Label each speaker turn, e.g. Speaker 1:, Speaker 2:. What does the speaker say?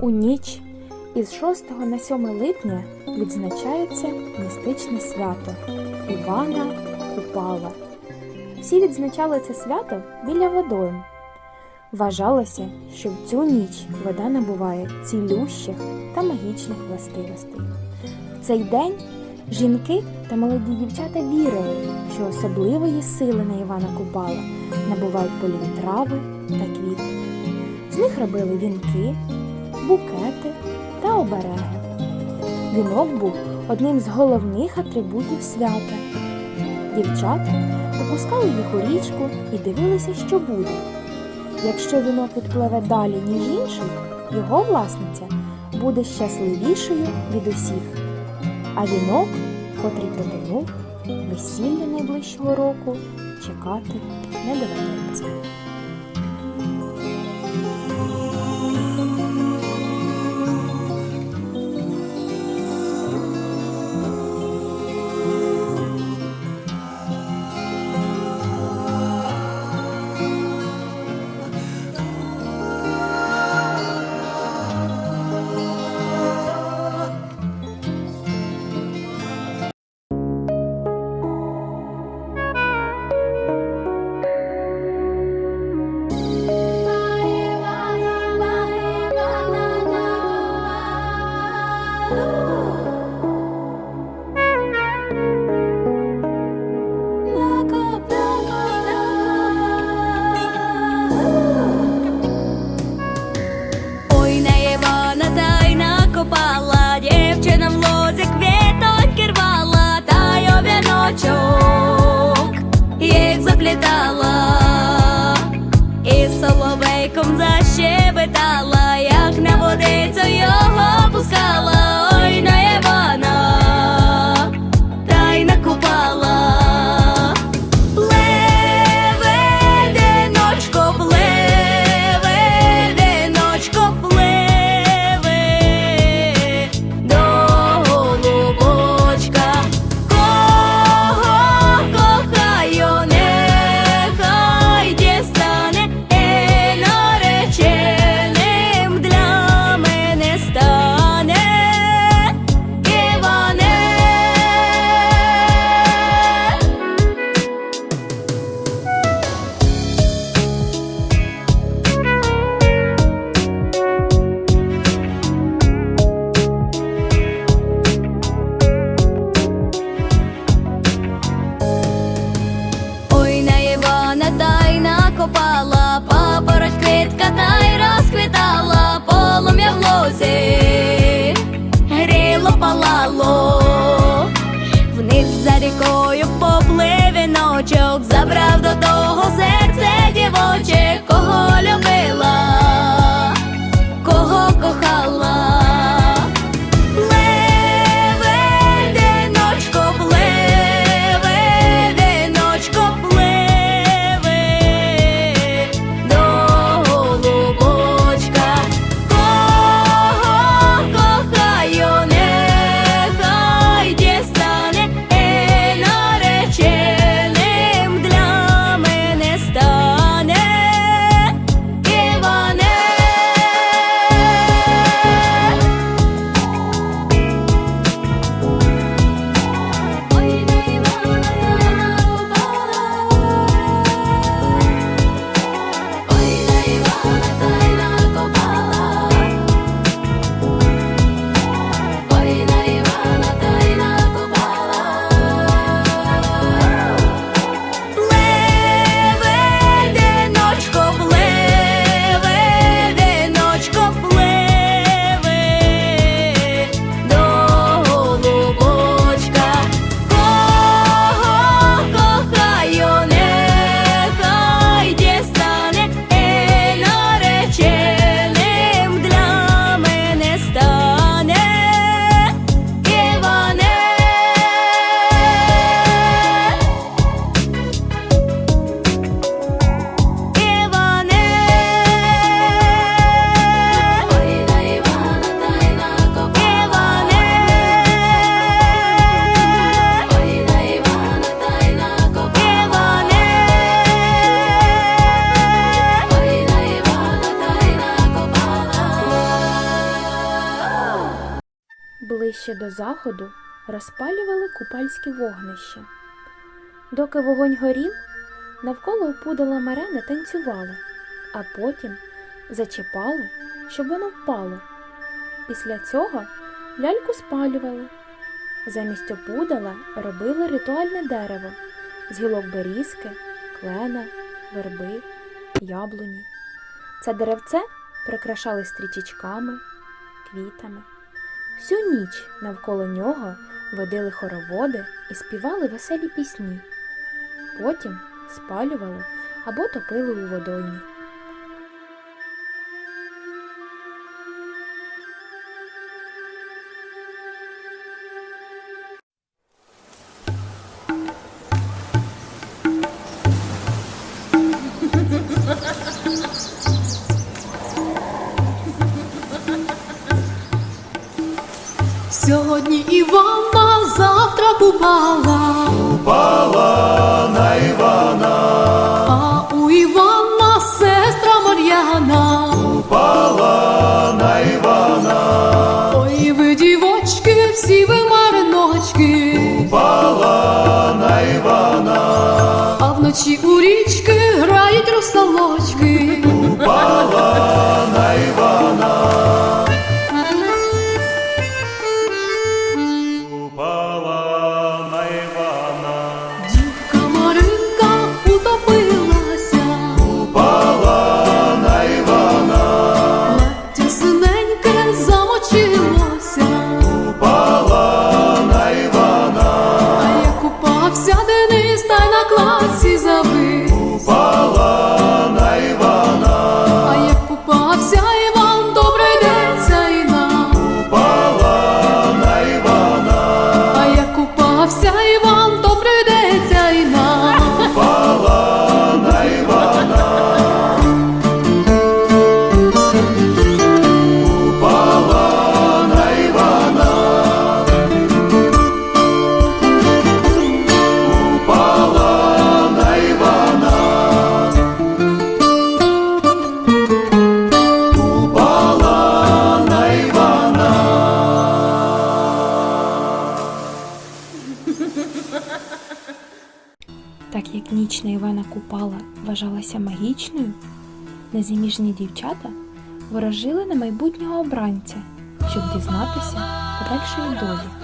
Speaker 1: У ніч із 6 на 7 липня відзначається містичне свято Івана Купала. Всі відзначали це свято біля водойм. Вважалося, що в цю ніч вода набуває цілющих та магічних властивостей. В цей день жінки та молоді дівчата вірили, що особливої сили на Івана Купала набувають полі трави та квіти. З них робили вінки, букети та обереги. Вінок був одним з головних атрибутів свята. Дівчата опускали їх у річку і дивилися, що буде. Якщо вінок відпливе далі, ніж інший, його власниця буде щасливішою від усіх. А вінок, котрий потонув, весілля найближчого року чекати не доведеться. Ближче до заходу розпалювали купальські вогнища. Доки вогонь горів, навколо опудала Марени танцювали, а потім зачіпали, щоб воно впало. Після цього ляльку спалювали. Замість опудала робили ритуальне дерево з гілок берізки, клена, верби, яблуні. Це деревце прикрашали стрічечками, квітами. Всю ніч навколо нього водили хороводи і співали веселі пісні. Потім спалювали або топили у водоймі.
Speaker 2: Івана, завтра Купала,
Speaker 3: Упала на Івана,
Speaker 2: а у Івана сестра Мар'яна.
Speaker 3: упала на Івана,
Speaker 2: Ой, ви дівочки, всі ви мариночки,
Speaker 3: упала на Івана,
Speaker 2: а вночі у річки грають русалочки.
Speaker 3: упала на Івана,
Speaker 2: Денис,
Speaker 1: Купала вважалася магічною, незаміжні дівчата ворожили на майбутнього обранця, щоб дізнатися подальшої долі.